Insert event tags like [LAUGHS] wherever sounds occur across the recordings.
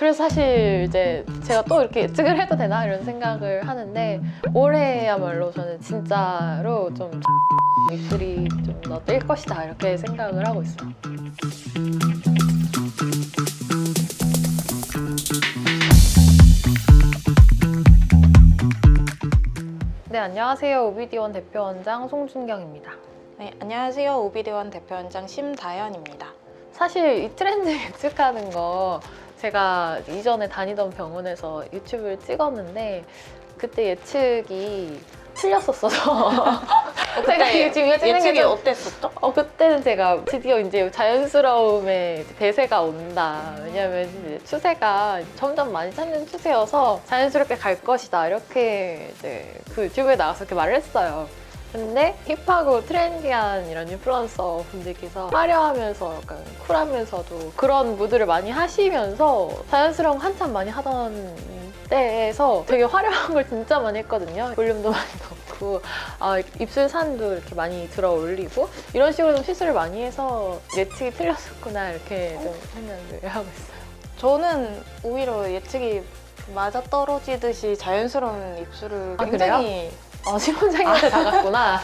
그래서 사실 이제 제가 또 이렇게 예측을 해도 되나 이런 생각을 하는데 올해야말로 저는 진짜로 좀 [LAUGHS] 입술이 좀 더 뜰 것이다 이렇게 생각을 하고 있어요. 네, 안녕하세요. 오비디원 대표원장 송준경입니다. 네, 안녕하세요. 오비디원 대표원장 심다현입니다. 사실 이 트렌드 [LAUGHS] 예측하는 거 제가 이전에 다니던 병원에서 유튜브를 찍었는데 그때 예측이 틀렸었어서 [LAUGHS] 제가 지금 예측이 좀- 어땠었죠? 어 그때는 제가 드디어 이제 자연스러움의 대세가 온다. 왜냐하면 이제 추세가 점점 많이 찾는 추세여서 자연스럽게 갈 것이다. 이렇게 이제 그 유튜브에 나가서 이렇게 말을 했어요. 근데 힙하고 트렌디한 이런 인플루언서 분들께서 화려하면서 약간 쿨하면서도 그런 무드를 많이 하시면서 자연스러운 거 한참 많이 하던 때에서 되게 화려한 걸 진짜 많이 했거든요. 볼륨도 많이 넣고 아, 입술 산도 이렇게 많이 들어 올리고 이런 식으로 좀 시술을 많이 해서 예측이 틀렸었구나 이렇게 좀 생각을 하고 있어요. 저는 오히려 예측이 맞아 떨어지듯이 자연스러운 입술을 아, 굉장히 아, 신원장님한테 나갔구나.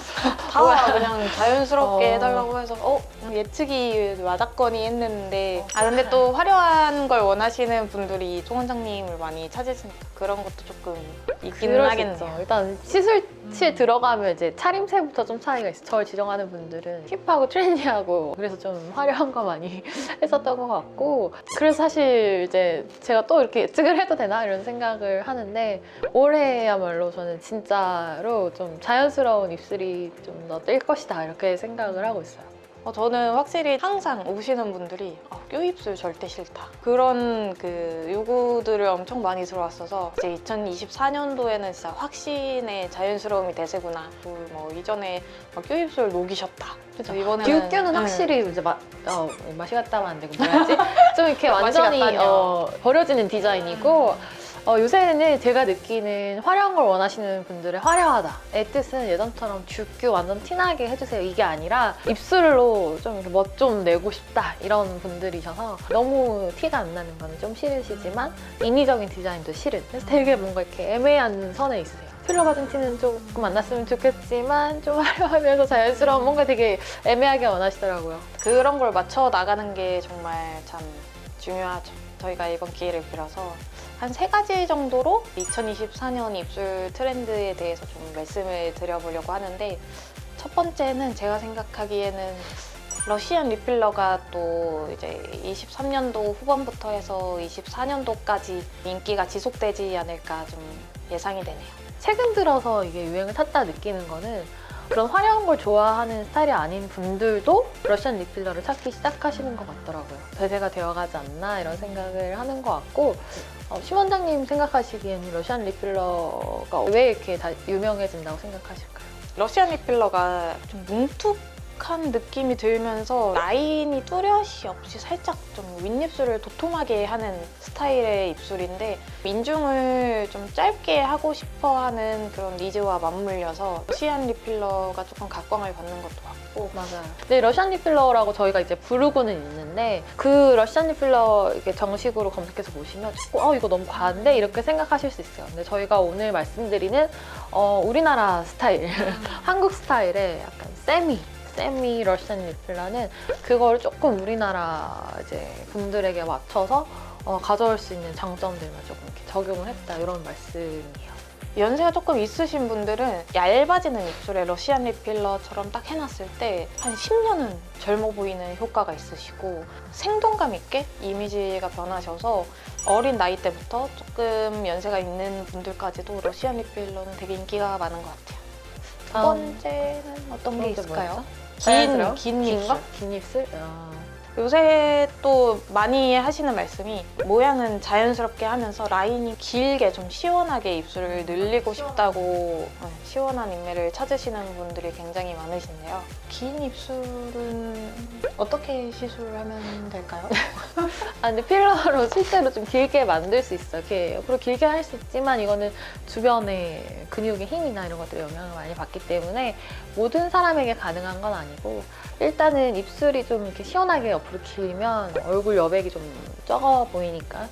다. [LAUGHS] 그냥 자연스럽게 어. 해달라고 해서 어 예측이 맞았거니 했는데 아 근데 또 화려한 걸 원하시는 분들이 송 원장님을 많이 찾으시니까 그런 것도 조금 있기는 그럴 수 하겠네요. 있죠. 일단 시술실 들어가면 이제 차림새부터 좀 차이가 있어요. 저를 지정하는 분들은 힙하고 트렌디하고 그래서 좀 화려한 거 많이 [LAUGHS] 했었던 것 같고 그래서 사실 이제 제가 또 이렇게 예측을 해도 되나 이런 생각을 하는데 올해야말로 저는 진짜로 좀 자연스러운 입술이 좀 더 뜰 것이다 이렇게 생각을 하고 있어요. 어, 저는 확실히 항상 오시는 분들이 어, 껴입술 절대 싫다 그런 그 요구들을 엄청 많이 들어왔어서 이제 2024년도에는 진짜 확신의 자연스러움이 대세구나 그리고 뭐 이전에 막 껴입술 녹이셨다 그래서 이번에는 기웃기는 네. 확실히 이제 맛, 어, 맛이 갔다면 안 되고 뭐야지? 좀 이렇게 [LAUGHS] 완전히. 어, 버려지는 디자인이고 어, 요새는 제가 느끼는 화려한 걸 원하시는 분들의 화려하다의 뜻은 예전처럼 죽규 완전 티나게 해주세요. 이게 아니라 입술로 좀 멋 좀 내고 싶다. 이런 분들이셔서 너무 티가 안 나는 거는 좀 싫으시지만 인위적인 디자인도 싫은. 그래서 되게 뭔가 이렇게 애매한 선에 있으세요. 필러 받은 티는 조금 안 났으면 좋겠지만 좀 [LAUGHS] 화려하면서 자연스러운 뭔가 되게 애매하게 원하시더라고요. 그런 걸 맞춰 나가는 게 정말 참 중요하죠. 저희가 이번 기회를 빌어서 한 세 가지 정도로 2024년 입술 트렌드에 대해서 좀 말씀을 드려보려고 하는데 첫 번째는 제가 생각하기에는 러시안 리필러가 또 이제 23년도 후반부터 해서 24년도까지 인기가 지속되지 않을까 좀 예상이 되네요. 최근 들어서 이게 유행을 탔다 느끼는 거는 그런 화려한 걸 좋아하는 스타일이 아닌 분들도 러시안 리필러를 찾기 시작하시는 것 같더라고요. 대세가 되어가지 않나 이런 생각을 하는 것 같고 어, 심 원장님 생각하시기에는 러시안 리필러가 왜 이렇게 다 유명해진다고 생각하실까요? 러시안 리필러가 좀 뭉툭 한 느낌이 들면서 라인이 뚜렷이 없이 살짝 좀 윗입술을 도톰하게 하는 스타일의 입술인데 민중을 좀 짧게 하고 싶어 하는 그런 니즈와 맞물려서 러시안 리필러가 조금 각광을 받는 것도 같고 맞아요. 네, 러시안 리필러라고 저희가 이제 부르고는 있는데 그 러시안 리필러 이렇게 정식으로 검색해서 보시면 어 이거 너무 과한데 이렇게 생각하실 수 있어요. 근데 저희가 오늘 말씀드리는 어, 우리나라 스타일, [LAUGHS] 한국 스타일의 약간 세미 세미 러시안 리필러는 그걸 조금 우리나라 이제 분들에게 맞춰서 어, 가져올 수 있는 장점들만 조금 이렇게 적용을 했다 이런 말씀이에요. 연세가 조금 있으신 분들은 얇아지는 입술에 러시안 리필러처럼 딱 해놨을 때 한 10년은 젊어 보이는 효과가 있으시고 생동감 있게 이미지가 변하셔서 어린 나이 때부터 조금 연세가 있는 분들까지도 러시안 리필러는 되게 인기가 많은 것 같아요. 두 다음 번째는 어떤 게 있을까요? 뭐였죠? 긴, 자연스러운? 긴긴 입술. 거? 긴 입술? 아. 요새 또 많이 하시는 말씀이 모양은 자연스럽게 하면서 라인이 길게 좀 시원하게 입술을 늘리고 싶다고 네, 시원한 인매를 찾으시는 분들이 굉장히 많으신데요. 긴 입술은 어떻게 시술을 하면 될까요? [LAUGHS] 아 근데 필러로 실제로 좀 길게 만들 수 있어요. 이렇게 옆으로 길게 할 수 있지만 이거는 주변의 근육의 힘이나 이런 것들에 영향을 많이 받기 때문에 모든 사람에게 가능한 건 아니고 일단은 입술이 좀 이렇게 시원하게 옆 으로 길면 얼굴 여백이 좀 적어 보이니까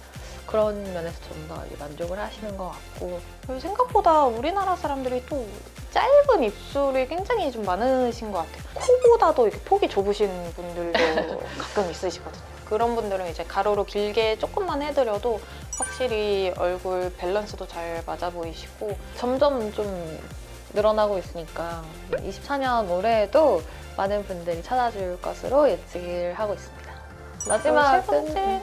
그런 면에서 좀 더 만족을 하시는 것 같고 생각보다 우리나라 사람들이 또 짧은 입술이 굉장히 좀 많으신 것 같아요. 코보다도 이렇게 폭이 좁으신 분들도 [LAUGHS] 가끔 있으시거든요. 그런 분들은 이제 가로로 길게 조금만 해드려도 확실히 얼굴 밸런스도 잘 맞아 보이시고 점점 좀 늘어나고 있으니까 24년 올해에도 많은 분들이 찾아줄 것으로 예측을 하고 있습니다. 세 마지막은 번째는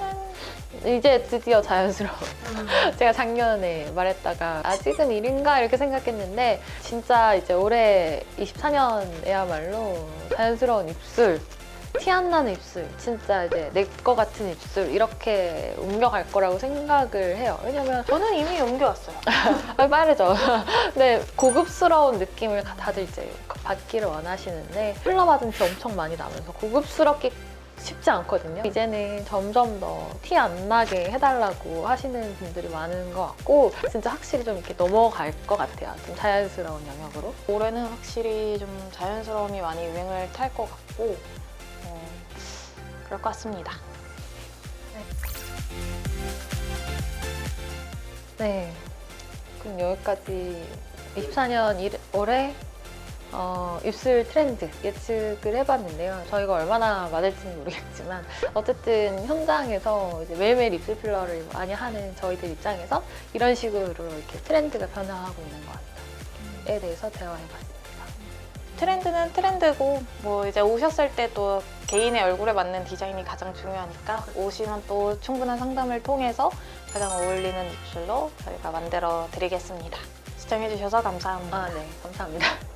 이제 드디어 자연스러워. [LAUGHS] 제가 작년에 말했다가 아직은 일인가 이렇게 생각했는데 진짜 이제 올해 24년에야말로 자연스러운 입술, 티 안 나는 입술, 진짜 이제 내 거 같은 입술 이렇게 옮겨갈 거라고 생각을 해요. 왜냐면 저는 이미 옮겨왔어요. [LAUGHS] 아, 빠르죠. [LAUGHS] 네, 고급스러운 느낌을 가- 다들 이제 받기를 원하시는데 흘러받은 티 엄청 많이 나면서 고급스럽게 쉽지 않거든요. 이제는 점점 더 티 안 나게 해달라고 하시는 분들이 많은 것 같고 진짜 확실히 좀 이렇게 넘어갈 것 같아요. 좀 자연스러운 영역으로. 올해는 확실히 좀 자연스러움이 많이 유행을 탈 것 같고 어, 그럴 것 같습니다. 네. 그럼 여기까지 24년 올해 어, 입술 트렌드 예측을 해봤는데요. 저희가 얼마나 맞을지는 모르겠지만 어쨌든 현장에서 이제 매일매일 입술 필러를 많이 하는 저희들 입장에서 이런 식으로 이렇게 트렌드가 변화하고 있는 것 같다에 대해서 대화해봤습니다. 트렌드는 트렌드고 뭐 이제 오셨을 때또 개인의 얼굴에 맞는 디자인이 가장 중요하니까 오시면 또 충분한 상담을 통해서 가장 어울리는 입술로 저희가 만들어 드리겠습니다. 시청해주셔서 감사합니다. 아, 네. 감사합니다.